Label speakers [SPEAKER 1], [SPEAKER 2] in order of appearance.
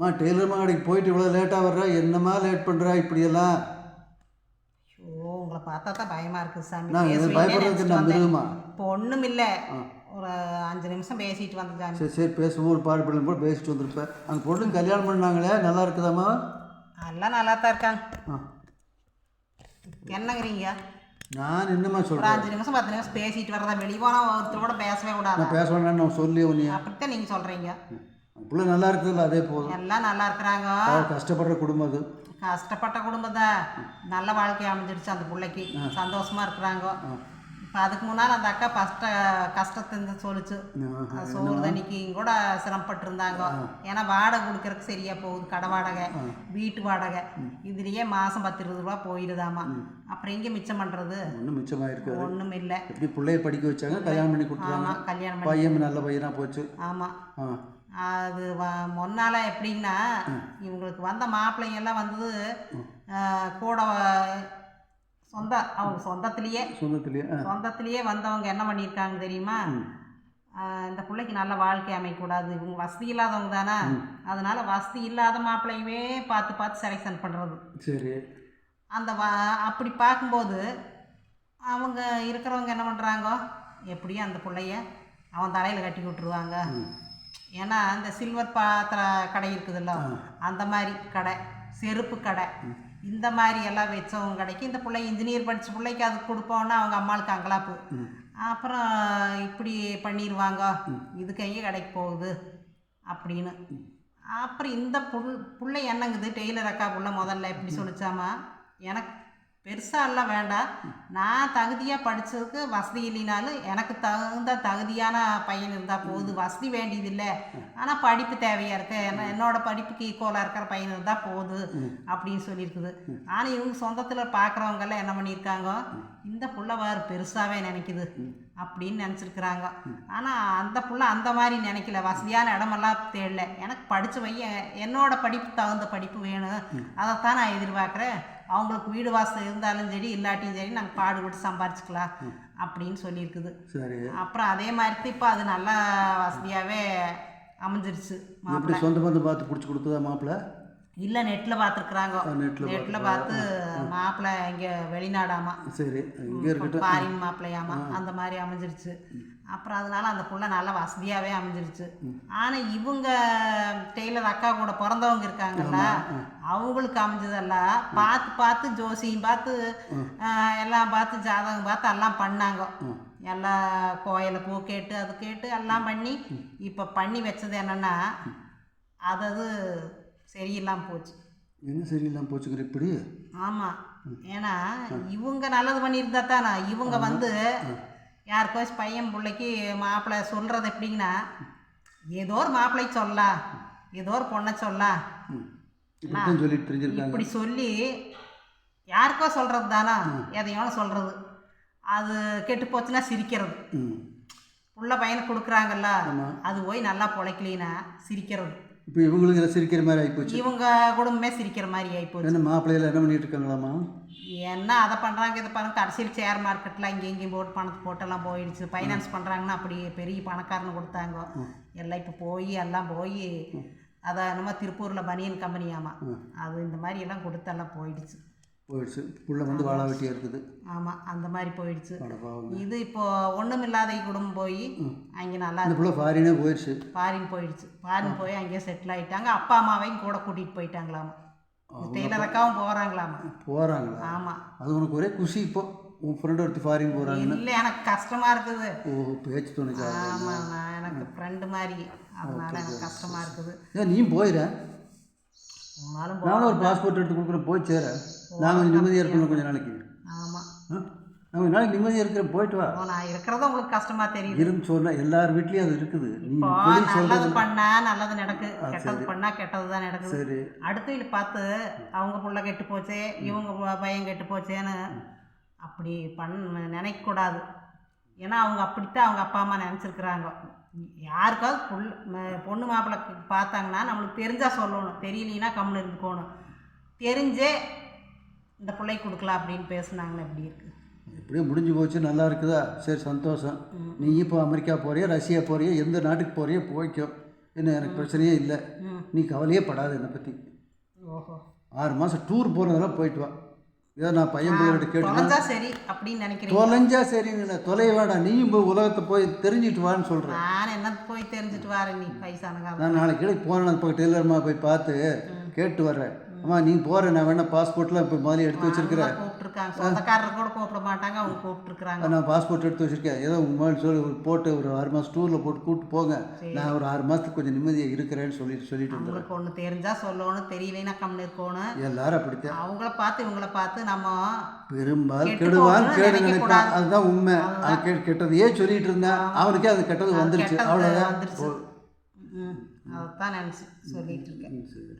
[SPEAKER 1] அம்மா டெய்லர் கடைக்கு போயிட்டு இவ்வளோ லேட்டாக வர்ற? என்னம்மா லேட் பண்ணுறா இப்படியெல்லாம்.
[SPEAKER 2] ஐயோ உங்களை பார்த்தா தான் பயமாக இருக்குது சாமி.
[SPEAKER 1] நான் இது பயப்படுறதுக்கு நான். மிருகமா
[SPEAKER 2] இப்போ ஒன்றும் இல்லை. ஒரு அஞ்சு நிமிஷம் பேசிட்டு வந்த சாமி.
[SPEAKER 1] சரி சரி பேசுவோம் ஒரு பாடு பிள்ளை கூட பேசிட்டு வந்திருப்பேன். அந்த பொண்ணு கல்யாணம் பண்ணாங்களே நல்லா இருக்குதாம்மா?
[SPEAKER 2] எல்லாம் நல்லா தான் இருக்காங்க. என்னங்கிறீங்க?
[SPEAKER 1] நான் என்னம்மா சொல்கிறேன்
[SPEAKER 2] அஞ்சு நிமிஷம் பத்து நிமிஷம் பேசிட்டு வரதா வெளியே போனால் ஒருத்தரோட பேசவே கூடாது
[SPEAKER 1] நான் பேச வேண்டாம்னு சொல்லி உன்னைய.
[SPEAKER 2] அப்படித்தான் நீங்கள் சொல்கிறீங்க
[SPEAKER 1] பிள்ளை நல்லா இருக்குதுல்ல அதே போதும்
[SPEAKER 2] எல்லாம் நல்லா இருக்கிறாங்க.
[SPEAKER 1] கஷ்டப்படுற குடும்பம் அது.
[SPEAKER 2] கஷ்டப்பட்ட குடும்பம் தான். நல்ல வாழ்க்கை அமைஞ்சிருச்சு அந்த பிள்ளைக்கு. சந்தோஷமா இருக்கிறாங்க. இப்போ அதுக்கு முன்னால் அந்த அக்கா கஷ்ட கஷ்டத்தை சொல்லிச்சு. சோறு தண்ணிக்கு கூட சிரமப்பட்டு இருந்தாங்க ஏன்னா வாடகை கொடுக்கறதுக்கு சரியா போகுது. கடை வாடகை வீட்டு வாடகை. இதுலயே மாசம் பத்து இருபது ரூபா போயிடுதாமா அப்புறம் எங்கே மிச்சம் பண்றது?
[SPEAKER 1] ஒன்றும் மிச்சமாக இருக்காது
[SPEAKER 2] ஒன்றும் இல்லை.
[SPEAKER 1] எப்படி பிள்ளைய படிக்க வச்சாங்க கல்யாணம் பண்ணி கொடுத்துறாங்க
[SPEAKER 2] ஆமா கல்யாணம்
[SPEAKER 1] பையன் நல்ல பையனாக போச்சு.
[SPEAKER 2] ஆமா.
[SPEAKER 1] ஆ.
[SPEAKER 2] அது முன்னால எப்படின்னா இவங்களுக்கு வந்த மாப்பிள்ளைங்க எல்லாம் வந்தது கூட சொந்த அவங்க சொந்தத்திலேயே.
[SPEAKER 1] சொந்தத்துலேயே
[SPEAKER 2] சொந்தத்திலேயே வந்தவங்க என்ன பண்ணியிருக்காங்க தெரியுமா? இந்த பிள்ளைக்கு நல்ல வாழ்க்கை அமையக்கூடாது. இவங்க வசதி இல்லாதவங்க தானே. அதனால வசதி இல்லாத மாப்பிள்ளையவே பார்த்து பார்த்து செலெக்ஷன் பண்ணுறது
[SPEAKER 1] சரி.
[SPEAKER 2] அந்த வ அப்படி பார்க்கும்போது அவங்க இருக்கிறவங்க என்ன பண்ணுறாங்க எப்படியும் அந்த பிள்ளைய அவன் தலையில் கட்டி விட்டுருவாங்க. ஏன்னா இந்த சில்வர் பாத்திர கடை இருக்குதுல்ல அந்த மாதிரி கடை செருப்பு கடை. இந்த மாதிரி எல்லாம் வச்சவங்க கடைக்கு இந்த பிள்ளை இன்ஜினியர் படித்த பிள்ளைக்கு அது கொடுப்போன்னா அவங்க அம்மாளுக்கு அங்கலாப்பு. அப்புறம் இப்படி பண்ணிடுவாங்க இதுக்கு எங்கே கடைக்கு போகுது? அப்படின்னு. அப்புறம் இந்த புல் புள்ளை என்னங்குது? டெய்லர் அக்கா புள்ள முதல்ல எப்படி சொல்லிச்சாமா? எனக்கு பெருசாக எல்லாம் வேண்டாம். நான் தகுதியாக படித்ததுக்கு வசதி இல்லைனாலும் எனக்கு தகுந்த தகுதியான பையன் இருந்தால் போகுது வசதி வேண்டியதில்லை. ஆனால் படிப்பு தேவையாக இருக்கு. என்ன என்னோட படிப்புக்கு ஈக்குவலாக இருக்கிற பையன் இருந்தால் போகுது அப்படின்னு சொல்லியிருக்குது. ஆனால் இவங்க சொந்தத்தில் பார்க்குறவங்கெல்லாம் என்ன பண்ணியிருக்காங்க? இந்த பிள்ளை வாரு பெருசாகவே நினைக்குது. அப்படின்னு நினச்சிருக்கிறாங்க. ஆனால் அந்த புள்ள அந்த மாதிரி நினைக்கல. வசதியான இடமெல்லாம் தேடல. எனக்கு படித்த பையன் என்னோட படிப்பு தகுந்த படிப்பு வேணும். அதைத்தான் நான் எதிர்பார்க்குறேன். அவங்களுக்கு வீடு வாசல் இருந்தாலும் சரி இல்லாட்டியும் சரி நாங்கள் பாடுபட்டு சம்பாரிச்சுக்கலாம் அப்படின்னு சொல்லியிருக்குது.
[SPEAKER 1] சரி.
[SPEAKER 2] அப்புறம் அதே மாதிரி இப்போ அது நல்லா வசதியாகவே அமைஞ்சிருச்சு மாப்பிள்ளை.
[SPEAKER 1] சொந்த பந்தம் பார்த்து பிடிச்சி கொடுத்ததா மாப்பிள்ளை?
[SPEAKER 2] இல்லை நெட்டில் பார்த்துருக்குறாங்க
[SPEAKER 1] நெட்டில்
[SPEAKER 2] பார்த்து மாப்பிள்ளை இங்கே வெளிநாடாமா.
[SPEAKER 1] சரி இங்கே இருக்கட்டும்.
[SPEAKER 2] ஃபாரின் மாப்பிள்ளையாமா அந்த மாதிரி அமைஞ்சிருச்சு. அப்புறம் அதனால அந்த புள்ள நல்லா வசதியாகவே அமைஞ்சிருச்சு. ஆனால் இவங்க டெய்லர் அக்கா கூட பிறந்தவங்க இருக்காங்கல்ல அவங்களுக்கு அமைஞ்சதெல்லாம் பார்த்து பார்த்து ஜோசியம் பார்த்து எல்லாம் பார்த்து ஜாதகம் பார்த்து எல்லாம் பண்ணாங்க. எல்லாம் கோயிலை பூ கேட்டு அது கேட்டு எல்லாம் பண்ணி இப்போ பண்ணி வச்சது என்னன்னா அதது சரியில்லாமல் போச்சு.
[SPEAKER 1] என்ன சரியில்லாமல் போச்சுக்கிற இப்படி?
[SPEAKER 2] ஆமாம் ஏன்னா இவங்க நல்லது பண்ணியிருந்தா தானே? இவங்க வந்து யாருக்கோ பையன் பிள்ளைக்கு மாப்பிள்ளை சொல்கிறது எப்படிங்கன்னா ஏதோ ஒரு மாப்பிள்ளை சொல்லலாம் ஏதோ ஒரு பொண்ணை சொல்லலாம் இப்படி சொல்லி யாருக்கோ சொல்கிறது தானே? எதையோன்னு சொல்கிறது அது கெட்டு போச்சுன்னா சிரிக்கிறது.
[SPEAKER 1] ம்.
[SPEAKER 2] புள்ள பையனுக்கு கொடுக்குறாங்கல்ல அது போய் நல்லா பொழைக்கலினா சிரிக்கிறது.
[SPEAKER 1] இப்போ இவங்களுக்கு எல்லாம் சிரிக்கிற மாதிரி ஆகிப்போச்சு
[SPEAKER 2] இவங்க குடும்பமே சிரிக்கிற மாதிரி ஆகிப்போச்சு
[SPEAKER 1] என்ன மாப்பிள்ளையில என்ன பண்ணிட்டு இருக்காங்களாம்மா?
[SPEAKER 2] என்ன அதை பண்ணுறாங்க இதை பண்ணுறாங்க கடைசியில் ஷேர் மார்க்கெட்டில் இங்கே இங்கேயும் போட்டு பணத்தை போட்டெல்லாம் போயிடுச்சு. ஃபைனான்ஸ் பண்ணுறாங்கன்னா அப்படி பெரிய பணக்காரனு கொடுத்தாங்க. எல்லாம் இப்போ போய் எல்லாம் போய் அதை என்னமோ திருப்பூரில் பனியன் கம்பெனியாமா அது இந்த மாதிரி எல்லாம் கொடுத்தெல்லாம் போயிடுச்சு.
[SPEAKER 1] போயிடுச்சு. புள்ள வந்து வாழா வெட்டியாக இருக்குது
[SPEAKER 2] ஆமாம் அந்த மாதிரி போயிடுச்சு. இது இப்போ ஒன்றும் இல்லாத குடும்பம் போய் அங்கே நல்லா
[SPEAKER 1] அந்த புள்ள ஃபாரினே போயிடுச்சு.
[SPEAKER 2] ஃபாரின் போயிடுச்சு. ஃபாரின் போய் அங்கேயே செட்டில் ஆயிட்டாங்க. அப்பா அம்மாவையும் கூட கூட்டிகிட்டு போயிட்டாங்களாமா. டெய்லர் அக்காவும் போகிறாங்களாமா
[SPEAKER 1] போகிறாங்களா
[SPEAKER 2] ஆமாம்
[SPEAKER 1] அது உனக்கு ஒரே குஷி இப்போ. உன் ஃப்ரெண்டு ஒருத்தி ஃபாரின் போகிறாங்கன்னு
[SPEAKER 2] இல்லை எனக்கு கஷ்டமா இருக்குது.
[SPEAKER 1] ஓ பேச்சு துணைக்கா
[SPEAKER 2] ஆமாம் எனக்கு ஃப்ரெண்டு மாதிரி. அதனால எனக்கு கஷ்டமா இருக்குது.
[SPEAKER 1] நீயும் போயிட
[SPEAKER 2] போனாலும் போ
[SPEAKER 1] நானும் ஒரு பாஸ்போர்ட் எடுத்து கொடுக்குறேன் போய் சேர. நான் கொஞ்சம் நிம்மதியாக இருக்கணும் கொஞ்சம் நாளைக்கு.
[SPEAKER 2] ஆமாம்?
[SPEAKER 1] நான் கொஞ்ச நாளைக்கு நிம்மதியாக இருக்கிறேன் போயிட்டு வா.
[SPEAKER 2] நான் இருக்கிறது உங்களுக்கு கஷ்டமா தெரியுது.
[SPEAKER 1] இருந்து சொன்ன எல்லார் வீட்லேயும் அது இருக்குது.
[SPEAKER 2] நல்லது பண்ணா நல்லது நடக்கு. கெட்டது பண்ணா கெட்டது தான் நடக்குது.
[SPEAKER 1] சரி.
[SPEAKER 2] அடுத்து பார்த்து அவங்க புள்ள கெட்டு போச்சே இவங்க பையன் கெட்டு போச்சேன்னு அப்படி பண்ண நினைக்கக்கூடாது. ஏன்னா அவங்க அப்படித்தான் அவங்க அப்பா அம்மா நினச்சிருக்கிறாங்க. யாருக்காவது புல் பொண்ணு மாப்பிள்ளை பார்த்தாங்கன்னா நம்மளுக்கு தெரிஞ்சால் சொல்லணும். தெரியலனா கம்முன்னு இருந்துக்கணும். தெரிஞ்சே இந்த பிள்ளைக்கு கொடுக்கலாம் அப்படின்னு பேசுனாங்கன்னு எப்படி இருக்குது
[SPEAKER 1] எப்படியோ முடிஞ்சு போச்சு நல்லா இருக்குதா? சரி சந்தோஷம். நீ இப்போ அமெரிக்கா போறியா ரஷ்யா போறியா எந்த நாட்டுக்கு போறியா போய்க்கோ. என்ன எனக்கு பிரச்சனையே இல்லை. நீ கவலையே படாத என்னை பற்றி
[SPEAKER 2] ஓஹோ.
[SPEAKER 1] ஆறு மாதம் டூர் போகிறதெல்லாம் போயிட்டு வா. ஏதோ நான் பையன் பிள்ளைகிட்ட கேட்டு
[SPEAKER 2] சரி அப்படின்னு நினைக்கிறீங்க.
[SPEAKER 1] தொலைஞ்சா சரிங்கள தொலைய வேண்டாம் நீயும் போய் உலகத்தை போய் தெரிஞ்சுட்டு வான்னு சொல்கிறேன்
[SPEAKER 2] நான் என்ன போய் தெரிஞ்சுட்டு வரேன் நீ காலம்
[SPEAKER 1] நான் நாளைக்கு கீழே போனேன் போய் டெய்லர்மா போய் பார்த்து கேட்டு வர்றேன். அம்மா நீ போகிற நான் வேணா பாஸ்போர்ட்லாம் இப்போ மாதிரி எடுத்து வச்சிருக்கிறேன்.
[SPEAKER 2] கூப்பிட்டுருக்காங்க சொந்தக்காரர் கூட கூப்பிட மாட்டாங்க அவங்க கூப்பிட்டுருக்குறாங்க.
[SPEAKER 1] நான் பாஸ்போர்ட் எடுத்து வச்சிருக்கேன். ஏதோ உங்க மாதிரி சொல்லி ஒரு போட்டு ஒரு ஆறு மாதம் டூரில் போட்டு கூப்பிட்டு போங்க. நான் ஒரு ஆறு மாதத்துக்கு கொஞ்சம் நிம்மதியாக இருக்கிறேன்னு சொல்லிட்டு சொல்லிட்டு இருந்தேன்
[SPEAKER 2] உங்களுக்கு ஒன்று தெரிஞ்சா சொல்லணும் தெரியலைன்னா கம்னு இருக்கணும்
[SPEAKER 1] எல்லாரும் அப்படித்தான்.
[SPEAKER 2] அவங்கள பார்த்து இவங்கள பார்த்து நம்ம
[SPEAKER 1] பெரும்பாலும் கெடுவான் கேடு நினைப்பான். அதுதான் உண்மை. கெட்டதையே சொல்லிட்டு இருந்தேன் அவனுக்கே அது கெட்டது வந்துருச்சு. அவ்வளோதான்
[SPEAKER 2] அதைத்தான் நினச்சி சொல்லிட்டு இருக்கேன்.
[SPEAKER 1] சரி.